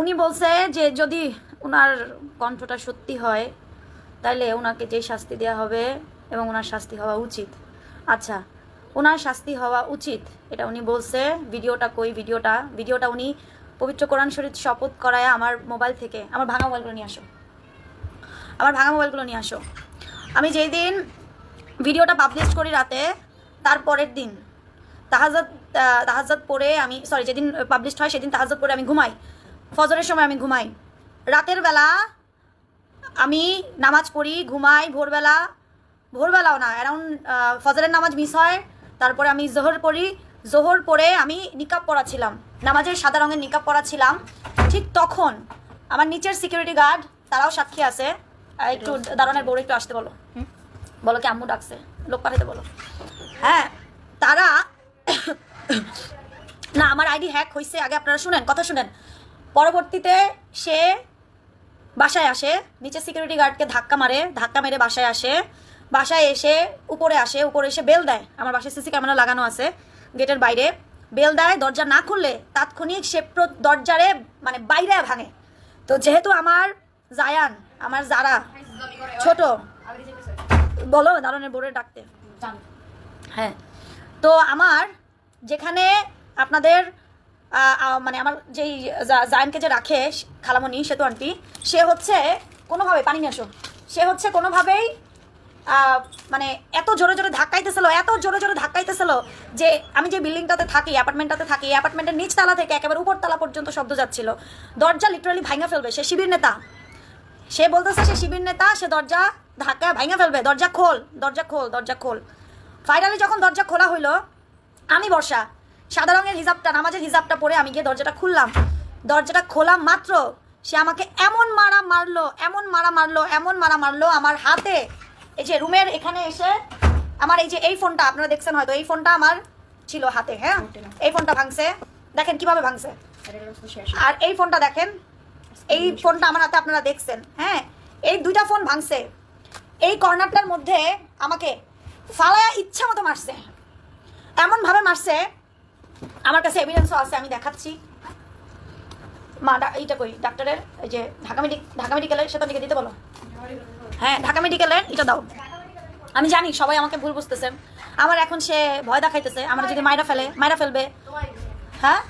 উনি বলছে যে যদি ওনার কণ্ঠটা সত্যি হয় তাহলে ওনাকে যে শাস্তি দেওয়া হবে এবং ওনার শাস্তি হওয়া উচিত। আচ্ছা ওনার শাস্তি হওয়া উচিত, এটা উনি বলছে। ভিডিওটা কই? ভিডিওটা ভিডিওটা উনি পবিত্র কোরআন শরীফ শপথ করায় আমার মোবাইল থেকে। আমার ভাঙা মোবাইলগুলো নিয়ে আসো। আমার ভাঙা মোবাইলগুলো নিয়ে আসো। আমি যেই দিন ভিডিওটা পাবলিশ করি রাতে, তার পরের দিন, তাহাজাত তাহাজাত পরে আমি সরি যেদিন পাবলিশ হয়, সেদিন তাহাজাত পরে আমি ঘুমাই। ফজরের সময় আমি ঘুমাই। রাতের বেলা আমি নামাজ পড়ি, ঘুমাই ভোরবেলা। ভোরবেলাও না অ্যারাউন্ড ফজরের নামাজ মিস হয়। তারপরে আমি জোহর পড়ি। জোহর পরে আমি নিকাব পরা ছিলাম নামাজের সাদা রঙের নিকাব পরা ছিলাম ঠিক তখন আমার নিচের সিকিউরিটি গার্ড তারাও সাক্ষী আছে। একটু দারোয়ানের বউরে একটু আসতে বলো। বলো কি আম্মু ডাকছে? লোক পাঠাতে বলো। হ্যাঁ তারা না, আমার আইডি হ্যাক হয়েছে আগে আপনারা শুনেন, কথা শুনেন। পরবর্তীতে সে বাসায় আসে নিচে সিকিউরিটি গার্ডকে ধাক্কা মারে ধাক্কা মেরে বাসায় আসে। বাসায় এসে উপরে আসে উপরে এসে বেল দেয়। আমার বাসায় সিসি ক্যামেরা লাগানো আছে গেটের বাইরে। বেল দেয় দরজা না খুললে তাৎক্ষণিক সে দরজারে মানে বাইরে ভাঙে। তো যেহেতু আমার জায়ান আমার যারা ছোট বলো দারণের বোর্ডে ডাকতে। হ্যাঁ। তো আমার যেখানে আপনাদের মানে আমার যেই জায়ানকে যে রাখে খালামণি, সেতু আন্টি, সে হচ্ছে কোনোভাবে, পানি নিয়ে আসো। সে হচ্ছে কোনোভাবেই মানে এত জোরে জোরে ধাক্কাইতেছিল, এত জোরে জোরে ধাক্কাইতেছিল যে আমি যে বিল্ডিংটাতে থাকি, অ্যাপার্টমেন্টটাতে থাকি, অ্যাপার্টমেন্টের নিচ তালা থেকে একেবারে উপর তালা পর্যন্ত শব্দ যাচ্ছিল। দরজা লিটারালি ভাঙা ফেলবে, সে শিবির নেতা। সে বলতেছে সে শিবির নেতা, সে দরজা ধাক্কা ভাঙা ফেলবে, দরজা খোল দরজা খোল দরজা খোল। ফাইনালি যখন দরজা খোলা হইল, আমি বর্ষা সাদা রঙের হিজাবটা, নামাজের হিজাবটা পরে আমি গিয়ে দরজাটা খুললাম। দরজাটা খোলা মাত্র সে আমাকে এমন মারা মারলো, এমন মারা মারলো, এমন মারা মারলো আমার হাতে। এই যে রুমের এখানে এসে আমার এই যে এই ফোনটা, আপনারা দেখছেন হয়তো, এই ফোনটা আমার ছিল হাতে হ্যাঁ? এই ফোনটা ভাঙছে। দেখেন কীভাবে ভাঙছে। আর এই ফোনটা দেখেন, এই ফোনটা আমার হাতে আপনারা দেখছেন হ্যাঁ? এই দুইটা ফোন ভাঙছে। এই কর্নারটার মধ্যে আমাকে ফালায়া ইচ্ছা মতো মারছে। এমনভাবে মারছে আমার কাছে এভিডেন্সও আছে, আমি দেখাচ্ছি। মা এইটা কই? ডাক্তারের, এই যে ঢাকা মেডিক ঢাকা মেডিকেলের সেটা দিকে দিতে বলো। হ্যাঁ ঢাকা মেডিকেলের এটা দাও। আমি জানি, সবাই আমাকে ভুল বুঝতেছে আমার এখন সে ভয় দেখাইতেছে, আমার যদি মাইরা ফেলে, মাইরা ফেলবে। হ্যাঁ?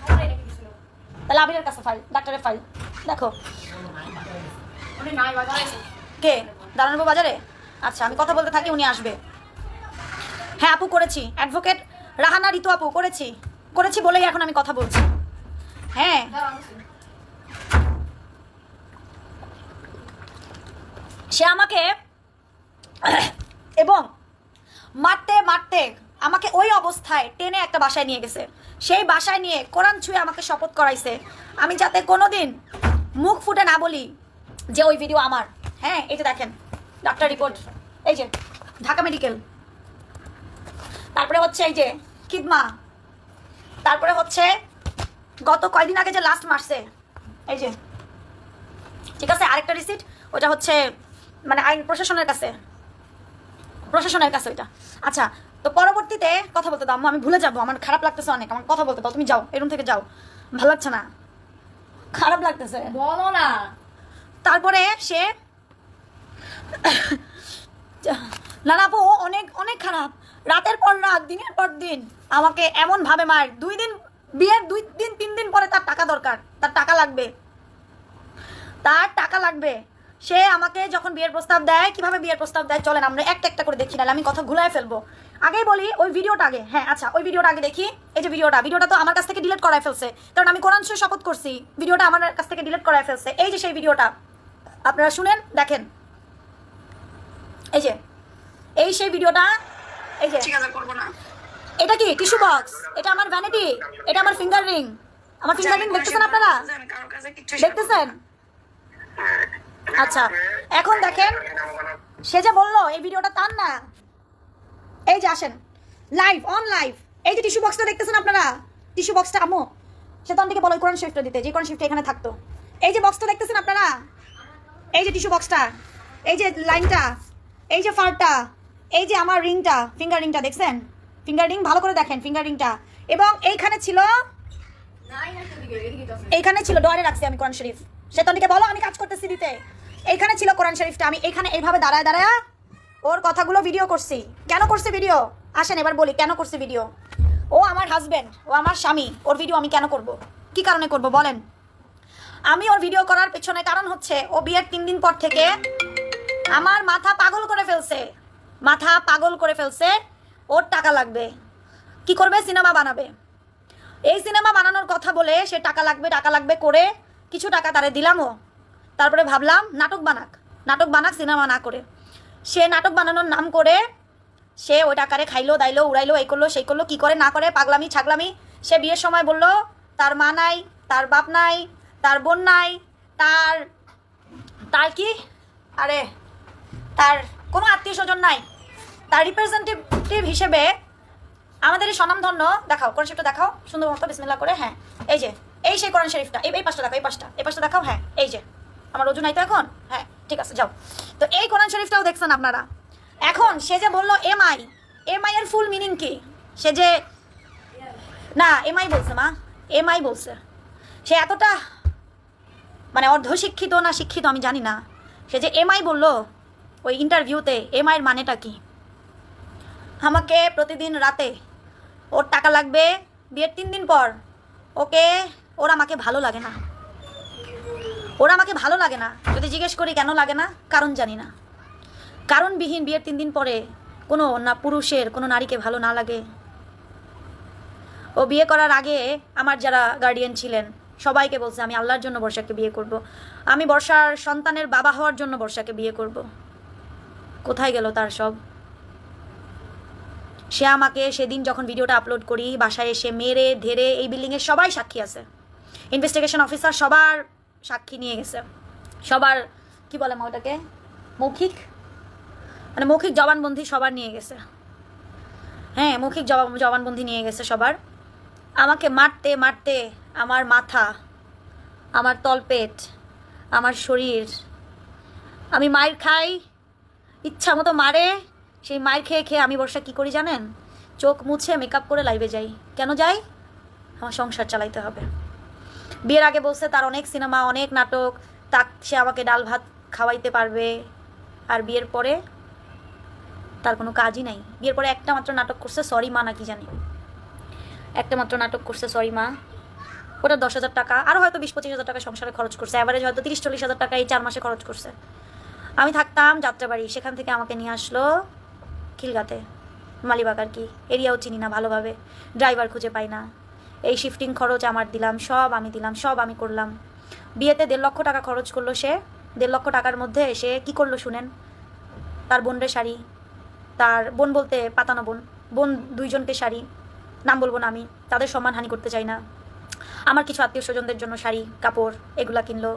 তাহলে আবিরের কাছে ফাইল ডাক্তারের ফাইল দেখো। কে? দাঁড়ানবো বাজারে? আচ্ছা আমি কথা বলতে থাকি, উনি আসবে। হ্যাঁ আপু, করেছি। অ্যাডভোকেট রাহানা ঋতু আপু, করেছি। করেছি বলেই এখন আমি কথা বলছি। হ্যাঁ। সে আমাকে এবং মারতে মারতে আমাকে ওই অবস্থায় টেনে একটা বাসায় নিয়ে গেছে। সেই বাসায় নিয়ে কোরআন ছুঁয়ে আমাকে শপথ করাইছে। আমি যাতে কোনোদিন মুখ ফুটে না বলি যে ওই ভিডিও আমার। হ্যাঁ যে দেখেন ডাক্তার রিপোর্ট এই যে, ঢাকা মেডিকেল তারপরে হচ্ছে এই যে কিদমা তারপরে হচ্ছে গত কয়দিন আগে যে লাস্ট মারছে এই যে ঠিক আছে? আরেকটা রিসিট ওটা হচ্ছে মানে আইন প্রশাসনের কাছে। প্রশাসনের কাছে ওইটা। আচ্ছা তো পরবর্তীতে কথা বলতে দাও আমি ভুলে যাব আমার খারাপ লাগতেছে অনেক আমার কথা বলতে দাও তুমি যাও এরুম থেকে যাও। ভালো লাগছে না? খারাপ লাগতেছে। বলো না। তারপরে সে না না অনেক অনেক খারাপ। রাতের পর রাত দিনের পর দিন। আমাকে এমন ভাবে মার। দুই দিন বিয়ের দুই দিন, তিন দিন পরে তার টাকা দরকার। তার টাকা লাগবে। তার টাকা লাগবে। সে আমাকে যখন বিয়ের প্রস্তাব দেয়, কীভাবে বিয়ের প্রস্তাব দেয় চলেন আমরা একটা একটা করে দেখি, নাহলে আমি কথা ঘুলায় ফেলব। আগেই বলি, ওই ভিডিওটা আগে। হ্যাঁ আচ্ছা ওই ভিডিওটা আগে দেখি। এই যে ভিডিওটা ভিডিওটা তো আমার কাছ থেকে ডিলিট করায় ফেলছে। কারণ আমি কোরআন শরীফ শপথ করছি। ভিডিওটা আমার কাছ থেকে ডিলিট করায় ফেলছে। এই যে সেই ভিডিওটা, আপনারা শুনেন, দেখেন। এই যে, এই সেই ভিডিওটা, এই যে করব না। এটা কি? Tissue box? এটা আমার ভ্যানিটি এটা আমার ফিঙ্গার রিং আমার ফিঙ্গার রিং দেখতেছেন আপনারা? দেখতেছেন? আচ্ছা এখন দেখেন, সে যে বলল, এই ভিডিওটা তার না। এই যে আসেন লাইভ অন লাইভ এই যে টিস্যু বক্সটা দেখতেছেন আপনারা? টিস্যু বক্সটা আমো সে তখন থেকে বলো কোরআন শিফটটা দিতে, যে কোরআন শিফট এখানে থাকতো। এই যে বক্সটা দেখতেছেন আপনারা? এই যে টিস্যু বক্সটা, এই যে লাইনটা এই যে ফারটা, এই যে আমার রিংটা ফিঙ্গার রিংটা দেখছেন? ফিঙ্গার ভালো করে দেখেন ফিঙ্গার রিংটা এবং এইখানে ছিল এইখানে ছিল ডয়ারে রাখছি আমি কোরআন শরীফ। সেতনকে বলো, আমি কাজ করতেছি দিতে। এইখানে ছিল কোরআন শরীফটা, আমি এখানে এইভাবে দাঁড়ায় দাঁড়ায় ওর কথাগুলো ভিডিও করছি। কেন করছি ভিডিও আসেন, এবার বলি, কেন করছি ভিডিও ও আমার হাজবেন্ড ও আমার স্বামী, ওর ভিডিও আমি কেন করব? কি কারণে করব, বলেন। আমি ওর ভিডিও করার পেছনে কারণ হচ্ছে, ও বিয়ের তিন দিন পর থেকে আমার মাথা পাগল করে ফেলছে। মাথা পাগল করে ফেলছে। ওর টাকা লাগবে। কি করবে? সিনেমা বানাবে। এই সিনেমা বানানোর কথা বলে সে টাকা লাগবে টাকা লাগবে করে কিছু টাকা তারে দিলামও তারপরে ভাবলাম, নাটক বানাক। নাটক বানাক, সিনেমা না করে। সে নাটক বানানোর নাম করে সে ওই টাকারে খাইলো, দাইলো, উড়াইলো, এই করল, সেই করল, কি করে, না করে, পাগলামি, ছাগলামি। সে বিয়ের সময় বলল, তার মা নাই, তার বাপ নাই, তার বোন নাই, তার তার কি? আরে, তার কোনো আত্মীয় স্বজন নাই। তার রিপ্রেজেন্টেটিভ হিসেবে আমাদের এই স্বনামধন্য, দেখাও, কোরআন শরীফটা দেখাও, সুন্দর মতো বিসমিল্লা করে হ্যাঁ এই যে, এই সেই কোরআন শরীফটা, এই এই পাশটা দেখাও, এই পাশটা এই পাশটা দেখাও হ্যাঁ এই যে, আমার ওজন নাই তো এখন? হ্যাঁ ঠিক আছে, যাও। তো এই কোরআন শরীফটাও দেখছেন আপনারা। এখন সে যে বলল এম আই এম আই এর ফুল মিনিং কি? সে যে, না এম আই বলছে, মা এম আই বলছে। সে এতটা মানে অর্ধশিক্ষিত না শিক্ষিত আমি জানি না। সে যে এম আই বলল, ওই ইন্টারভিউতে এম আইয়ের মানেটা কি? আমাকে প্রতিদিন রাতে ওর টাকা লাগবে, বিয়ের তিন দিন পর। ওকে, ওর আমাকে ভালো লাগে না। ওর আমাকে ভালো লাগে না। যদি জিজ্ঞেস করি কেন লাগে না, কারণ জানি না। কারণবিহীন বিয়ের তিন দিন পরে কোনো না পুরুষের, কোনো নারীকে ভালো না লাগে। ও বিয়ে করার আগে আমার যারা গার্ডিয়ান ছিলেন, সবাইকে বলছে, আমি আল্লাহর জন্য বর্ষাকে বিয়ে করব। আমি বর্ষার সন্তানের বাবা হওয়ার জন্য বর্ষাকে বিয়ে করব। কোথায় গেল তার সব? সে আমাকে সেদিন যখন ভিডিওটা আপলোড করি, বাসায় এসে মেরে, ধেরে, এই বিল্ডিংয়ের সবাই সাক্ষী আছে। ইনভেস্টিগেশন অফিসার সবার সাক্ষী নিয়ে গেছে। সবার, কি বলে মা ওটাকে? মৌখিক? মানে মৌখিক জবানবন্দি সবার নিয়ে গেছে। হ্যাঁ মৌখিক জবান জবানবন্দি নিয়ে গেছে সবার। আমাকে মারতে মারতে আমার মাথা, আমার তলপেট, আমার শরীর, আমি মায়ের খাই, ইচ্ছা মতো মারে সেই মায়ের খেয়ে খেয়ে আমি বর্ষা কী করি জানেন? চোখ মুছে মেকআপ করে লাইভে যাই। কেন যাই? আমার সংসার চালাইতে হবে। বিয়ের আগে বলছে তার অনেক সিনেমা, অনেক নাটক। তা সে আমাকে ডাল ভাত খাওয়াইতে পারবে। আর বিয়ের পরে তার কোনো কাজই নাই। বিয়ের পরে একটা মাত্র নাটক করছে সরি মা নাকি জানি। একটা মাত্র নাটক করছে সরি মা। ওটা দশ হাজার টাকা। আরও হয়তো বিশ পঁচিশ হাজার টাকা সংসারে খরচ করছে। অ্যাভারেজ হয়তো তিরিশ চল্লিশ হাজার টাকা এই চার মাসে খরচ করছে। আমি থাকতাম যাত্রাবাড়ি। সেখান থেকে আমাকে নিয়ে আসলো খিলগাতে। মালিবাগ আর কি? এরিয়াও চিনি না ভালোভাবে। ড্রাইভার খুঁজে পাই না। এই শিফটিং খরচ আমার দিলাম, সব আমি দিলাম, সব আমি করলাম। বিয়েতে দেড় লক্ষ টাকা খরচ করল সে। দেড় লক্ষ টাকার মধ্যে সে কি করল শুনেন? তার বোনরে শাড়ি। তার বোন বলতে পাতানো বোন। বোন দুইজনকে শাড়ি। নাম বলব না আমি। তাদের সম্মানহানি করতে চাই না। আমার কিছু আত্মীয় স্বজনদের জন্য শাড়ি, কাপড় এগুলা কিনলো।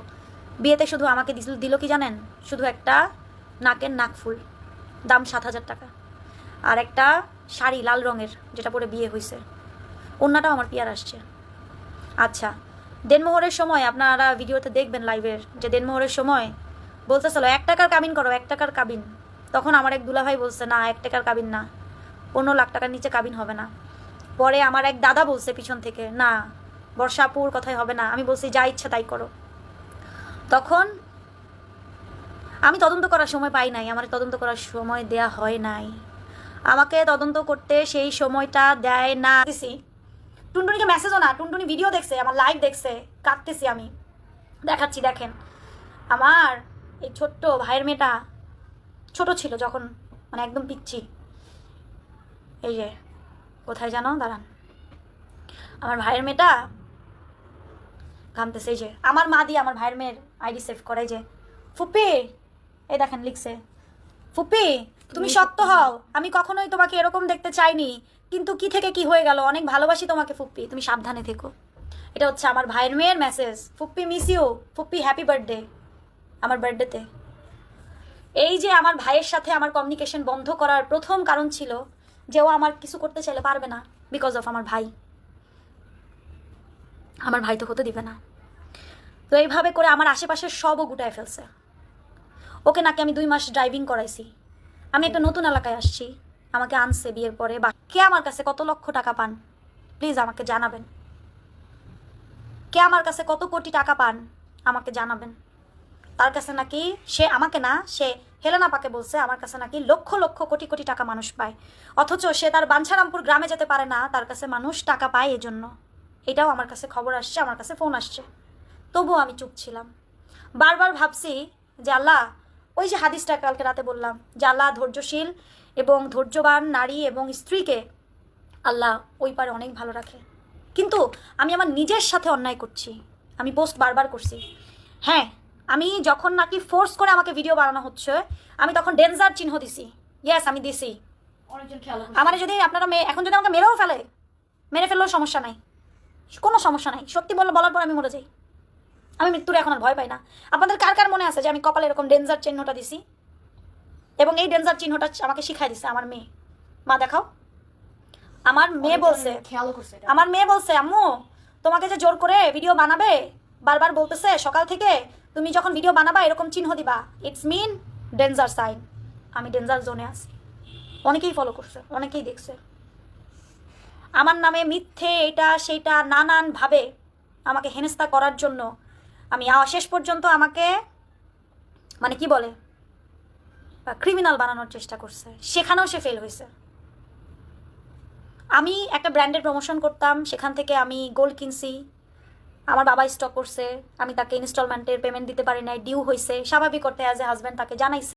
বিয়েতে শুধু আমাকে দিল দিল কি জানেন? শুধু একটা নাকের নাক ফুল। দাম সাত হাজার টাকা। আর একটা শাড়ি লাল রঙের, যেটা পরে বিয়ে হয়েছে অন্যটাও আমার পিয়ার আসছে। আচ্ছা দেনমোহরের সময় আপনারা ভিডিওতে দেখবেন লাইভের, যে দেনমোহরের সময় বলতেছিল, এক টাকার কাবিন করো, এক টাকার কাবিন। তখন আমার এক দুলাভাই বলছে, না, এক টাকার কাবিন না পনেরো লাখ টাকার নিচে কাবিন হবে না। পরে আমার এক দাদা বলছে পিছন থেকে, না, বর্ষাপুর কথাই হবে না। আমি বলছি, যা ইচ্ছা তাই করো। তখন আমি তদন্ত করার সময় পাই নাই, আমার তদন্ত করার সময় দেয়া হয় নাই। আমাকে তদন্ত করতে সেই সময়টা দেয় না। দিছি টুনটুনিকে মেসেজও না, টুনটুনি ভিডিও দেখছে, আমার লাইভ দেখছে, কাঁদতেছি আমি। দেখাচ্ছি, দেখেন। আমার এই ছোট্ট ভাইয়ের মেয়েটা ছোট ছিল যখন মানে একদম পিচ্ছি। এই যে, কোথায় জানো? দাঁড়ান। আমার ভাইয়ের মেয়েটা ঘামতেছে এই যে। আমার মা দিয়ে আমার ভাইয়ের মেয়ের আইডি সেভ করে যে, ফুপি! এই দেখেন, লিখছে। ফুপি! তুমি শক্ত হও। আমি কখনোই তোমাকে এরকম দেখতে চাইনি। কিন্তু কি থেকে কি হয়ে গেল? অনেক ভালোবাসি তোমাকে ফুপ্পি। তুমি সাবধানে থেকো। এটা হচ্ছে আমার ভাইয়ের মেয়ের মেসেজ ফুপ্পি মিস ইউ ফুপ্পি হ্যাপি বার্থডে আমার বার্থডেতে এই যে আমার ভাইয়ের সাথে আমার কমিউনিকেশন বন্ধ করার প্রথম কারণ ছিল যে ও আমার কিছু করতে চাইলে পারবে না বিকজ অফ আমার ভাই। আমার ভাই তো হতে দিবে না। তো এইভাবে করে আমার আশেপাশের সবও গুটায় ফেলছে। ওকে নাকি আমি দুই মাস ড্রাইভিং করাইছি। আমি একটা নতুন এলাকায় আসছি। আমাকে আনছে বিয়ের পরে। বা কে আমার কাছে কত লক্ষ টাকা পান? প্লিজ আমাকে জানাবেন। কে আমার কাছে কত কোটি টাকা পান? আমাকে জানাবেন। তার কাছে নাকি সে আমাকে না, সে হেলেনা পাকে বলছে, আমার কাছে নাকি লক্ষ লক্ষ কোটি কোটি টাকা মানুষ পায়। অথচ সে তার বাঞ্ছারামপুর গ্রামে যেতে পারে না, তার কাছে মানুষ টাকা পায় এজন্য। এটাও আমার কাছে খবর আসছে, আমার কাছে ফোন আসছে। তবুও আমি চুপ ছিলাম। বারবার ভাবছি যে আল্লাহ ওই যে হাদিসটা কালকে রাতে বললাম যে আল্লাহ ধৈর্যশীল এবং ধৈর্যবান নারী এবং স্ত্রীকে আল্লাহ ওই পারে অনেক ভালো রাখে। কিন্তু আমি আমার নিজের সাথে অন্যায় করছি আমি পোস্ট বারবার করছি। হ্যাঁ আমি যখন নাকি ফোর্স করে আমাকে ভিডিও বানানো হচ্ছে আমি তখন ডেঞ্জার চিহ্ন দিছি। ইয়েস আমি দিছি। আমার যদি আপনারা মেয়ে এখন যদি আমাকে মেরেও ফেলে মেরে ফেললেও সমস্যা নাই। কোনো সমস্যা নাই। সত্যি বলে বলার পর আমি মরে যাই। আমি মৃত্যুর এখন আর ভয় পাই না। আপনাদের কার কার মনে আছে যে আমি কপালে এরকম ডেঞ্জার চিহ্নটা দিছি? এবং এই ডেঞ্জার চিহ্নটা আমাকে শিখাই দিছে আমার মেয়ে। মা দেখাও। আমার মেয়ে বলছে আমার মেয়ে বলছে আম্মু তোমাকে যে জোর করে ভিডিও বানাবে বারবার বলতেছে সকাল থেকে তুমি যখন ভিডিও বানাবা এরকম চিহ্ন দিবা। ইটস মিন ডেঞ্জার সাইন আমি ডেঞ্জার জোনে আছি। অনেকেই ফলো করছে অনেকেই দেখছে। আমার নামে মিথ্যে এটা সেইটা নানানভাবে আমাকে হেনস্থা করার জন্য আমি শেষ পর্যন্ত আমাকে মানে কি বলে ক্রিমিনাল বানানোর চেষ্টা করছে। সেখানেও সে ফেল হয়েছে। আমি একটা ব্র্যান্ডের প্রমোশন করতাম, সেখান থেকে আমি গোল্ড কিনছি। আমার বাবা স্টক করছে, আমি তাকে ইনস্টলমেন্টের পেমেন্ট দিতে পারি নাই ডিউ হয়েছে স্বাভাবিক করতে অ্যাজ এ হাজব্যান্ড তাকে জানাইছি।